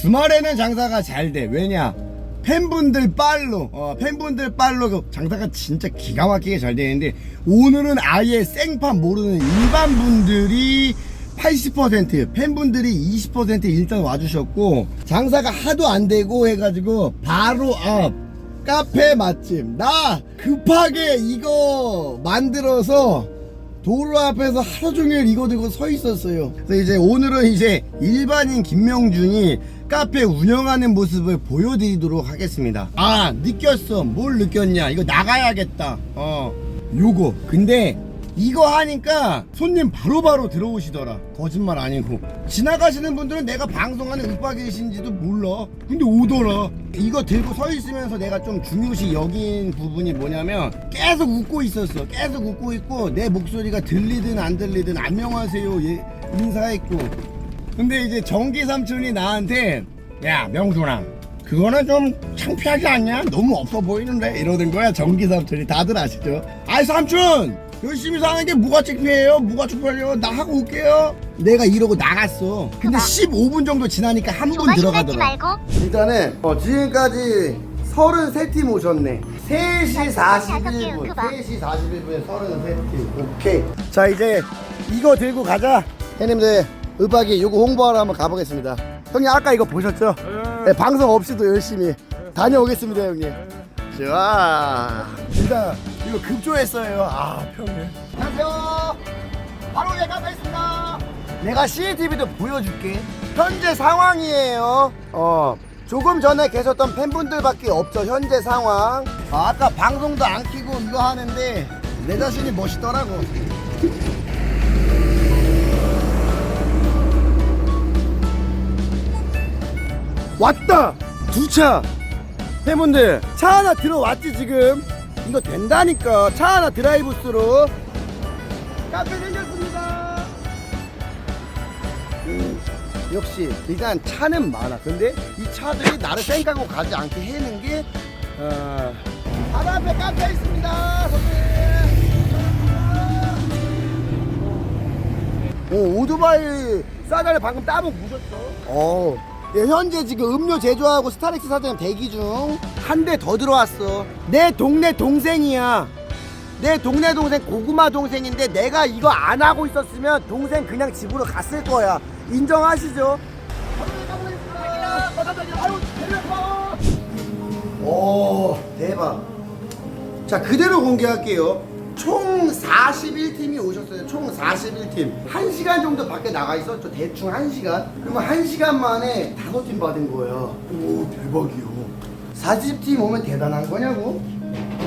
주말에는 장사가 잘 돼. 왜냐? 팬분들 빨로, 어, 팬분들 빨로 그 장사가 진짜 기가 막히게 잘 되는데, 오늘은 아예 생판 모르는 일반 분들이 80%, 팬분들이 20% 일단 와주셨고, 장사가 하도 안 되고 해가지고, 바로 앞, 카페 맛집. 나 급하게 이거 만들어서, 도로 앞에서 하루 종일 이거 들고 서 있었어요. 그래서 이제 오늘은 이제 일반인 김명준이 카페 운영하는 모습을 보여드리도록 하겠습니다. 아, 느꼈어. 뭘 느꼈냐. 이거 나가야겠다. 어, 요거. 근데 이거 하니까 손님 바로 바로 들어오시더라. 거짓말 아니고. 지나가시는 분들은 내가 방송하는 윽박이신지도 몰라. 근데 오더라. 이거 들고 서 있으면서 내가 좀 중요시 여긴 부분이 뭐냐면 계속 웃고 있었어. 계속 웃고 있고 내 목소리가 들리든 안 들리든 안녕하세요. 예, 인사했고. 근데 이제 정기 삼촌이 나한테 야 명준아 그거는 좀 창피하지 않냐? 너무 없어 보이는데 이러는 거야 정기 삼촌이 다들 아시죠? 아이 삼촌 열심히 사는 게 뭐가 창피해요? 뭐가 쪽팔려? 나 하고 올게요. 내가 이러고 나갔어. 근데 15분 정도 지나니까 한 분 들어가더라. 말고 일단은 어, 지금까지 33팀 오셨네 3시 41분 그만. 3시 41분에 33팀 오케이 자 이제 이거 들고 가자 형님들 윽박이 요거 홍보하러 한번 가보겠습니다. 형님 아까 이거 보셨죠? 네, 방송 없이도 열심히 다녀오겠습니다 형님. 좋아. 일단 이거 급조했어요. 아 평일. 안녕하세요. 바로 내가 뵙겠습니다. 내가 CCTV도 보여줄게. 현재 상황이에요. 어 조금 전에 계셨던 팬분들밖에 없죠 현재 상황. 아, 아까 방송도 안 키고 이거 하는데 내 자신이 멋있더라고 왔다! 두차! 팬분들 차 하나 들어왔지 지금? 이거 된다니까. 차 하나 드라이브스로 카페 생겼습니다. 음, 역시 일단 차는 많아. 근데 이 차들이 나를 생각하고 가지 않게 해는 게 어, 바로 앞에 카페 있습니다 선생님. 오, 오토바이 싸다를 방금 따먹 무셨어. 어. 예, 현재 지금 음료 제조하고 스타렉스 사장 대기 중. 한 대 더 들어왔어. 내 동네 동생이야. 내 동네 동생 고구마 동생인데 내가 이거 안 하고 있었으면 동생 그냥 집으로 갔을 거야. 인정하시죠? 오 대박. 자 그대로 공개할게요 총 41팀이 오셨어요. 총 41팀. 1시간 정도 밖에 나가 있었죠. 대충 1시간. 그러면 1시간 만에 5팀 받은 거예요. 오 대박이요. 40팀 오면 대단한 거냐고?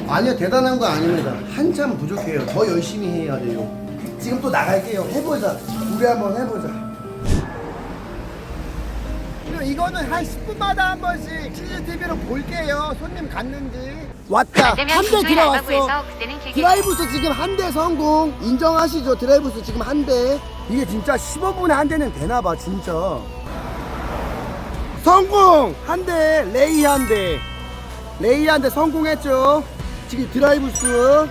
아니요 대단한 거 아닙니다. 한참 부족해요. 더 열심히 해야 돼요. 지금 또 나갈게요. 해보자. 우리 한번 해보자 그리고 이거는 한 10분마다 한 번씩 CCTV로 볼게요. 손님 갔는지. 왔다. 한 대 들어왔어. 드라이브스 지금 한 대 성공. 인정하시죠? 드라이브스 지금 한 대. 이게 진짜 15분에 한 대는 되나봐 진짜. 성공! 한 대 레이 한 대. 레이 한 대 성공했죠? 지금 드라이브스.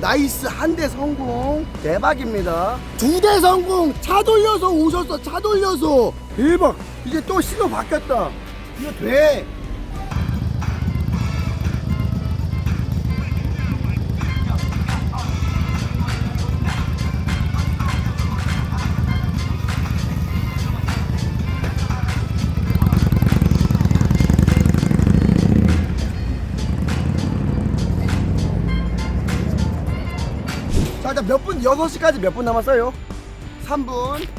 나이스 한 대 성공. 대박입니다. 두 대 성공! 차 돌려서 오셨어 차 돌려서. 대박 이제 또 신호 바뀌었다 이거 돼몇 분, 6시까지 몇 분 남았어요? 3분.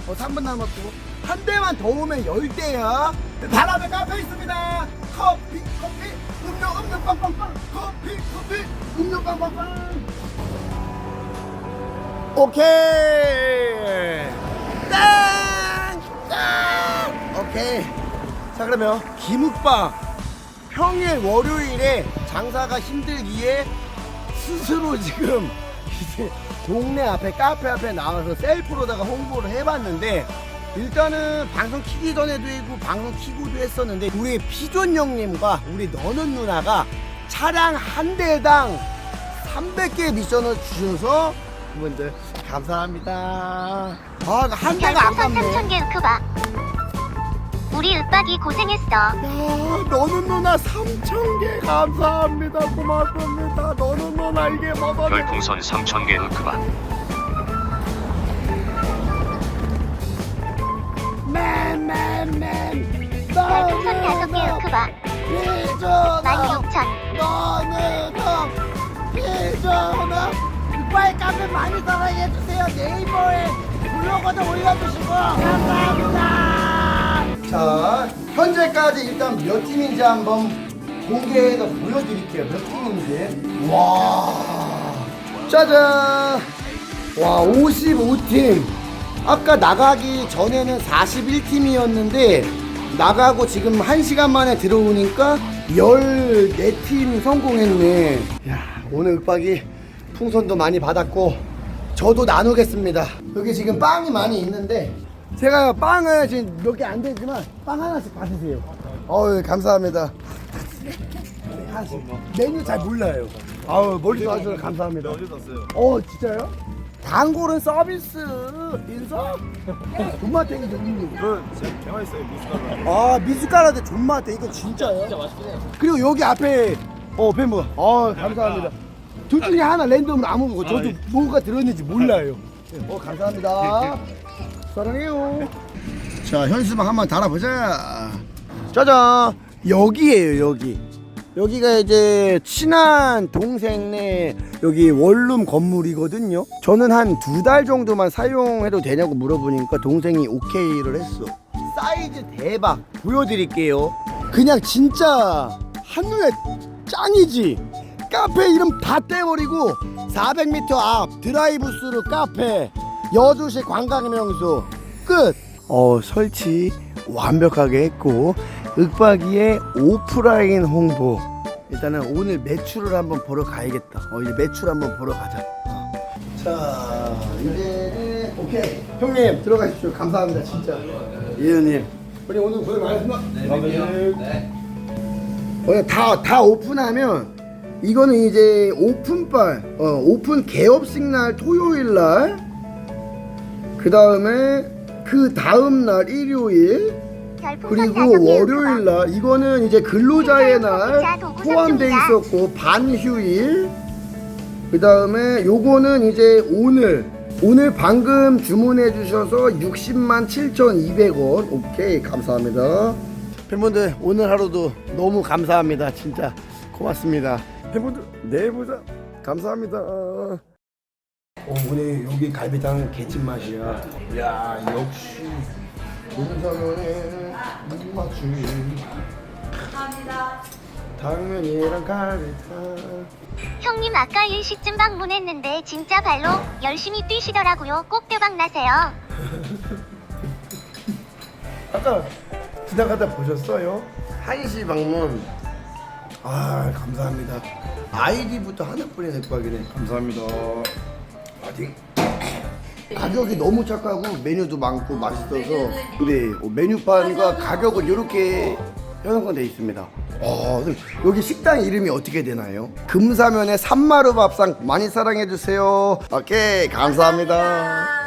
어, 3분 남았고. 한 대만 더 오면 10대야. 바람에 카페 있습니다. 커피, 커피, 음료, 음료, 빵빵빵. 커피, 커피, 음료, 빵빵빵. 오케이. 땡! 땡! 오케이. 자, 그러면 김욱방. 평일 월요일에 장사가 힘들기에 스스로 지금 이제 동네 앞에 카페 앞에 나와서 셀프로다가 홍보를 해봤는데 일단은 방송 키기 전에도 했고 방송 키고도 했었는데 우리 피존 형님과 우리 너는 누나가 차량 한 대당 300개 미션을 주셔서 여러분들 감사합니다 아한 대가 별풍선 아깝네 3,000개 우크바 우리 윽박이 고생했어. 야, 너는 누나 3,000개 감사합니다. 고맙습니다. 너는 누나 이게 뭐더니. 별풍선 3,000개 흑크 맨맨맨. 별풍선 다섯 개 윽박. 비전아. 16,000. 너는 비전아. 이빨 카페 많이 사랑해주세요. 네이버에 블로그도 올려주시고. 감사합니다. 자, 현재까지 일단 몇 팀인지 한번 공개해서 보여드릴게요. 몇 팀인지. 와. 짜잔. 와 55팀 아까 나가기 전에는 41팀이었는데 나가고 지금 1시간 만에 들어오니까 14팀 성공했네. 야 오늘 윽박이 풍선도 많이 받았고 저도 나누겠습니다. 여기 지금 빵이 많이 있는데 제가 빵을 지금 몇 개 안 되지만 빵 하나씩 받으세요. 어유 감사합니다. 하나씩 메뉴 잘 몰라요. 아우 멀리 와주셔서 감사합니다. 샀어요. 어 진짜요? 단골은 서비스 인사? 존맛탱이죠 이거 이거 진짜 개맛있어요 미숫가루. 아 미숫가루한테 존맛탱 이거 진짜요? 진짜 맛있긴 해 그리고 여기 앞에 어 팬분. 어 감사합니다. 둘 중에 하나 랜덤으로 아무 거 저도 뭐가 들었는지 몰라요. 어 감사합니다. 사랑해요. 자 현수막 한번 달아보자. 짜잔. 여기에요 여기. 여기가 이제 친한 동생네 여기 원룸 건물이거든요. 저는 한 두 달 정도만 사용해도 되냐고 물어보니까 동생이 오케이를 했어. 사이즈 대박 보여드릴게요. 그냥 진짜 한눈에 짱이지. 카페 이름 다 떼버리고 400m 앞 드라이브스루 카페 여주시 관광명소 끝. 어 설치 완벽하게 했고 윽박이의 오프라인 홍보 일단은 오늘 매출을 한번 보러 가야겠다. 어 이제 매출 한번 보러 가자. 어. 자 이제는 오케이. 형님 들어가십시오. 감사합니다 진짜. 이현님. 우리 오늘 고생 많으셨습니다. 네. 네. 다, 다 오픈하면 이거는 이제 오픈발 어, 오픈 개업식 날 토요일 날 그 다음에 그 다음 날 일요일 그리고 월요일. 날 이거는 이제 근로자의 날 포함돼 있었고 반휴일. 그 다음에 요거는 이제 오늘. 오늘 방금 주문해 주셔서 60만 7,200원. 오케이 감사합니다. 팬분들 오늘 하루도 너무 감사합니다. 진짜 고맙습니다. 팬분들 내일 보자. 감사합니다. 어, 오늘 여기 갈비탕 개찐 맛이야. 야 역시 용서면에 무맞춤 감사합니다. 당면이랑 갈비탕. 형님 아까 일식집 방문했는데 진짜 발로 열심히 뛰시더라고요. 꼭 대박 나세요. 아까 지나가다 보셨어요? 한시 방문. 아 감사합니다. 아이디부터 하나뿐인 맥박이네. 감사합니다. 파이팅 가격이 너무 착하고 메뉴도 많고 맛있어서 네 어, 메뉴판과 가격은 이렇게 형성돼 있습니다 어, 여기 식당 이름이 어떻게 되나요? 금사면의 산마루 밥상 많이 사랑해 주세요 오케이 감사합니다.